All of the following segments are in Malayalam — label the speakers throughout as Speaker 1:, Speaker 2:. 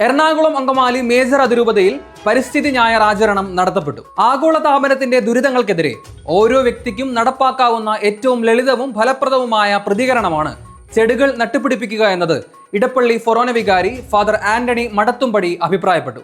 Speaker 1: എറണാകുളം അങ്കമാലി മേജർ അതിരൂപതയിൽ പരിസ്ഥിതി ഞായർ ആചരണം നടത്തപ്പെട്ടു. ആഗോള താപനത്തിന്റെ ദുരിതങ്ങൾക്കെതിരെ ഓരോ വ്യക്തിക്കും നടപ്പാക്കാവുന്ന ഏറ്റവും ലളിതവും ഫലപ്രദവുമായ പ്രതികരണമാണ് ചെടികൾ നട്ടുപിടിപ്പിക്കുക എന്നത് ഇടപ്പള്ളി ഫൊറോന വികാരി ഫാദർ ആന്റണി മടത്തുംപടി അഭിപ്രായപ്പെട്ടു.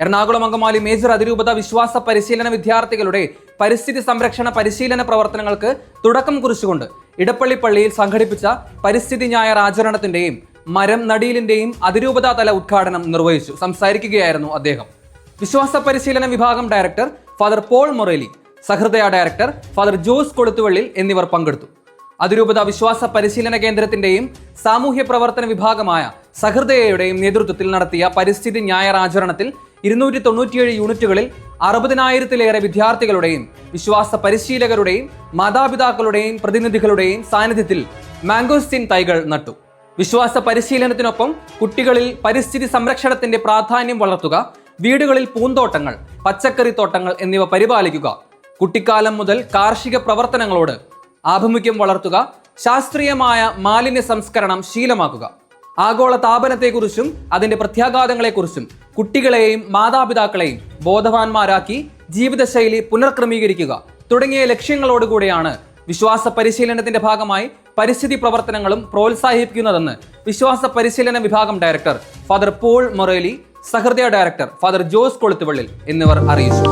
Speaker 1: എറണാകുളം അങ്കമാലി മേജർ അതിരൂപത വിശ്വാസ പരിശീലന വിദ്യാർത്ഥികളുടെ പരിസ്ഥിതി സംരക്ഷണ പരിശീലന പ്രവർത്തനങ്ങൾക്ക് തുടക്കം കുറിച്ചുകൊണ്ട് ഇടപ്പള്ളി പള്ളിയിൽ സംഘടിപ്പിച്ച പരിസ്ഥിതി ഞായർ ആചരണത്തിന്റെയും മരം നടീലിന്റെയും അതിരൂപതാ തല ഉദ്ഘാടനം നിർവഹിച്ചു. സംസാരിക്കുകയായിരുന്നു അദ്ദേഹം. വിശ്വാസ പരിശീലന വിഭാഗം director father Paul Moreli Sahrudaya director father Jose Koluthuvallil എന്നിവർ പങ്കെടുത്തു. അതിരൂപത വിശ്വാസ പരിശീലന കേന്ദ്രത്തിന്റെയും സാമൂഹ്യ പ്രവർത്തന വിഭാഗമായ സഹൃദയയുടെയും നേതൃത്വത്തിൽ നടത്തിയ പരിസ്ഥിതി ഞായർ ആചരണത്തിൽ ഇരുന്നൂറ്റി തൊണ്ണൂറ്റിയേഴ് യൂണിറ്റുകളിൽ അറുപതിനായിരത്തിലേറെ വിദ്യാർത്ഥികളുടെയും വിശ്വാസ പരിശീലകരുടെയും മാതാപിതാക്കളുടെയും പ്രതിനിധികളുടെയും സാന്നിധ്യത്തിൽ മാംഗോസ്റ്റിൻ തൈകൾ നട്ടു. വിശ്വാസ പരിശീലനത്തിനൊപ്പം കുട്ടികളിൽ പരിസ്ഥിതി സംരക്ഷണത്തിന്റെ പ്രാധാന്യം വളർത്തുക വീടുകളിൽ പൂന്തോട്ടങ്ങൾ പച്ചക്കറി തോട്ടങ്ങൾ എന്നിവ പരിപാലിക്കുക കുട്ടിക്കാലം മുതൽ കാർഷിക പ്രവർത്തനങ്ങളോട് ആഭിമുഖ്യം വളർത്തുക ശാസ്ത്രീയമായ മാലിന്യ സംസ്കരണം ശീലമാക്കുക. ആഗോള താപനത്തെക്കുറിച്ചും അതിന്റെ പ്രത്യാഘാതങ്ങളെക്കുറിച്ചും കുട്ടികളെയും മാതാപിതാക്കളെയും ബോധവാന്മാരാക്കി ജീവിതശൈലി പുനർക്രമീകരിക്കുക തുടങ്ങിയ ലക്ഷ്യങ്ങളോടുകൂടിയാണ് വിശ്വാസ പരിശീലനത്തിന്റെ ഭാഗമായി പരിസ്ഥിതി പ്രവർത്തനങ്ങളും പ്രോത്സാഹിപ്പിക്കുന്നതെന്ന് വിശ്വാസ പരിശീലന വിഭാഗം director father Paul Moreli Sahrudaya director father Jose Koluthuvallil എന്നിവർ അറിയിച്ചു.